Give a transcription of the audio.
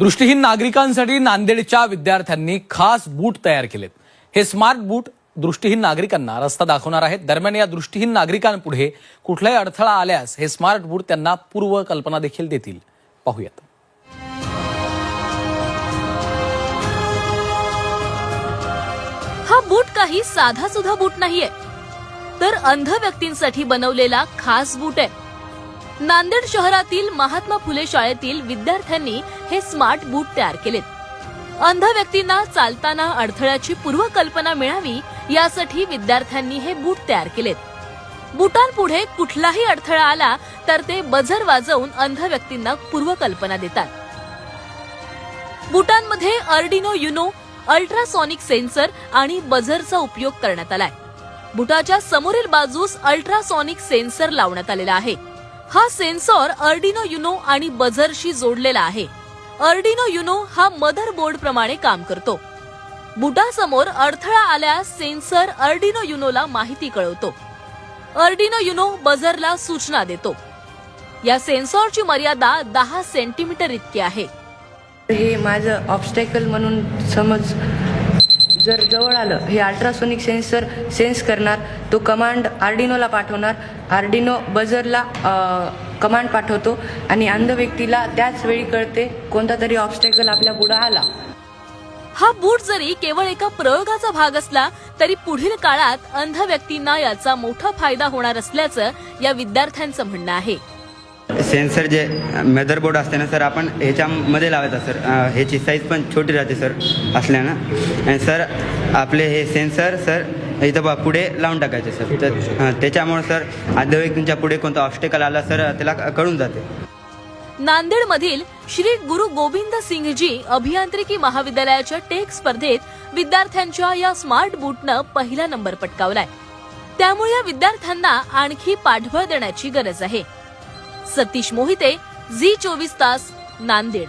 दृष्टीहीन नागरिकांसाठी नांदेडच्या विद्यार्थ्यांनी खास बूट तयार केलेत. हे स्मार्ट बूट दृष्टीहीन नागरिकांना रस्ता दाखवणार आहेत. दरम्यान या दृष्टीहीन नागरिकांपुढे कुठलाही अडथळा आल्यास हे स्मार्ट बूट त्यांना पूर्व कल्पना देखील देतील. पाहूयात. हा बूट काही साधा सुद्धा बूट नाहीये. तर अंध व्यक्तींसाठी बनवलेला खास बूट आहे. नांदेड शहरातील महात्मा फुले शाळेतील विद्यार्थ्यांनी हे स्मार्ट बूट तयार केलेत. अंध व्यक्तींना चालताना अडथळ्याची पूर्वकल्पना मिळावी यासाठी विद्यार्थ्यांनी हे बूट तयार केलेत. बुटांपुढे कुठलाही अडथळा आला तर ते बझर वाजवून अंध व्यक्तींना पूर्वकल्पना देतात. बुटांमध्ये अर्डिनो युनो अल्ट्रासॉनिक सेन्सर आणि बझरचा उपयोग करण्यात आलाय. बुटाच्या समोरील बाजूस अल्ट्रासॉनिक सेन्सर लावण्यात आलेला आहे. हा सेन्सॉर अर्डिनो युनो आणि बझरशी जोडलेला आहे. अर्डिनो युनो हा मदर बोर्ड प्रमाणे काम करतो. बुटासमोर अडथळा आल्यास सेन्सर अर्डिनो युनोला माहिती कळवतो. अर्डिनो युनो बझरला सूचना देतो. या सेन्सॉरची मर्यादा दहा सेंटीमीटर इतकी आहे. हे माझं ऑब्स्टॅकल म्हणून समज जर जवळ आलं हे अल्ट्रासोनिक सेन्सर सेन्स करणार तो कमांड आर्डिनोला पाठवणार. आर्डिनो बजरला कमांड पाठवतो आणि अंध व्यक्तीला त्याच वेळी कळते कोणता तरी ऑब्स्टॅकल आपल्या पुढे आला. हा बूट जरी केवळ एका प्रयोगाचा भाग असला तरी पुढील काळात अंध व्यक्तींना याचा मोठा फायदा होणार असल्याचं या विद्यार्थ्यांचं म्हणणं आहे. सेन्सर जे मेदरबोर्ड असते ना सर आपण ह्याच्यामध्ये लावायचा सर. ह्याची साईज पण छोटी राहते सर असल्यानं आणि सर आपले हे सेन्सर सर इथं बा पुढे लावून टाकायचे सर. तर हां, त्याच्यामुळं सर आद्य पुढे कोणता ऑब्स्टेकल आला सर त्याला कळून जाते. नांदेडमधील श्री गुरु गोविंद सिंगजी अभियांत्रिकी महाविद्यालयाच्या टेक स्पर्धेत विद्यार्थ्यांच्या या स्मार्ट बूटनं पहिला नंबर पटकावलाय. त्यामुळे या विद्यार्थ्यांना आणखी पाठबळ देण्याची गरज आहे. सतीश मोहिते झी चोवीस तास नांदेड.